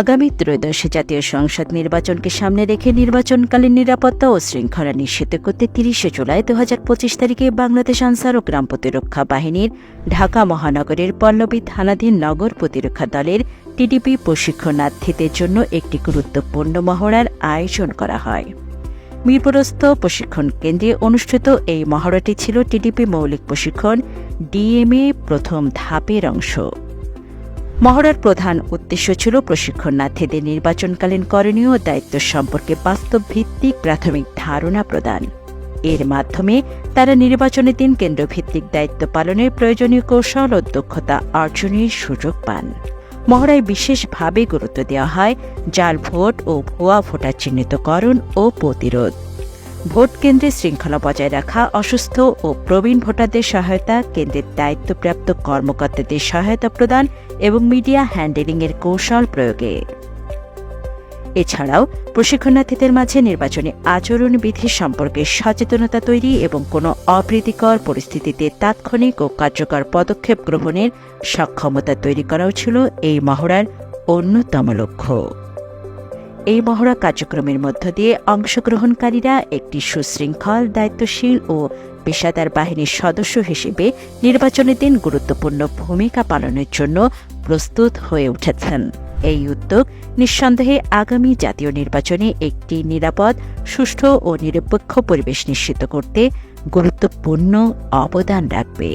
আগামী ত্রয়োদশ জাতীয় সংসদ নির্বাচনকে সামনে রেখে নির্বাচনকালীন নিরাপত্তা ও শৃঙ্খলা নিশ্চিত করতে তিরিশে জুলাই দু হাজার পঁচিশ তারিখে বাংলাদেশ আনসার ও গ্রাম প্রতিরক্ষা বাহিনীর ঢাকা মহানগরের পল্লবী থানাধীন নগর প্রতিরক্ষা দলের টিডিপি প্রশিক্ষণার্থীদের জন্য একটি গুরুত্বপূর্ণ মহড়ার আয়োজন করা হয়। মিরপুরস্থ প্রশিক্ষণ কেন্দ্রে অনুষ্ঠিত এই মহড়াটি ছিল টিডিপি মৌলিক প্রশিক্ষণ, ডিএমএ প্রথম ধাপের অংশ। মহড়ার প্রধান উদ্দেশ্য ছিল প্রশিক্ষণার্থীদের নির্বাচনকালীন করণীয় দায়িত্ব সম্পর্কে বাস্তব ভিত্তিক প্রাথমিক ধারণা প্রদান। এর মাধ্যমে তারা নির্বাচনের দিন কেন্দ্রভিত্তিক দায়িত্ব পালনের প্রয়োজনীয় কৌশল ও দক্ষতা অর্জনের সুযোগ পান। মহড়ায় বিশেষভাবে গুরুত্ব দেওয়া হয় জাল ভোট ও ভুয়া ভোটার চিহ্নিতকরণ ও প্রতিরোধ। ভোট কেন্দ্রে শৃঙ্খলা বজায় রাখা, অসুস্থ ও প্রবীণ ভোটারদের সহায়তা, কেন্দ্রের দায়িত্বপ্রাপ্ত কর্মকর্তাদের সহায়তা প্রদান এবং মিডিয়া হ্যান্ডেলিংয়ের কৌশল প্রয়োগে। এছাড়াও, প্রশিক্ষণার্থীদের মাঝে নির্বাচনী আচরণ বিধি সম্পর্কে সচেতনতা তৈরি এবং কোনো অপ্রীতিকর পরিস্থিতিতে তাৎক্ষণিক ও কার্যকর পদক্ষেপ গ্রহণের সক্ষমতা তৈরি করাও ছিল এই মহড়ার অন্যতম লক্ষ্য। এই মহড়া কার্যক্রমের মধ্য দিয়ে অংশগ্রহণকারীরা একটি সুশৃঙ্খল, দায়িত্বশীল ও পেশাদার বাহিনীর সদস্য হিসেবে নির্বাচনের দিন গুরুত্বপূর্ণ ভূমিকা পালনের জন্য প্রস্তুত হয়ে উঠেছেন। এই উদ্যোগ নিঃসন্দেহে আগামী জাতীয় নির্বাচনে একটি নিরাপদ, সুষ্ঠু ও নিরপেক্ষ পরিবেশ নিশ্চিত করতে গুরুত্বপূর্ণ অবদান রাখবে।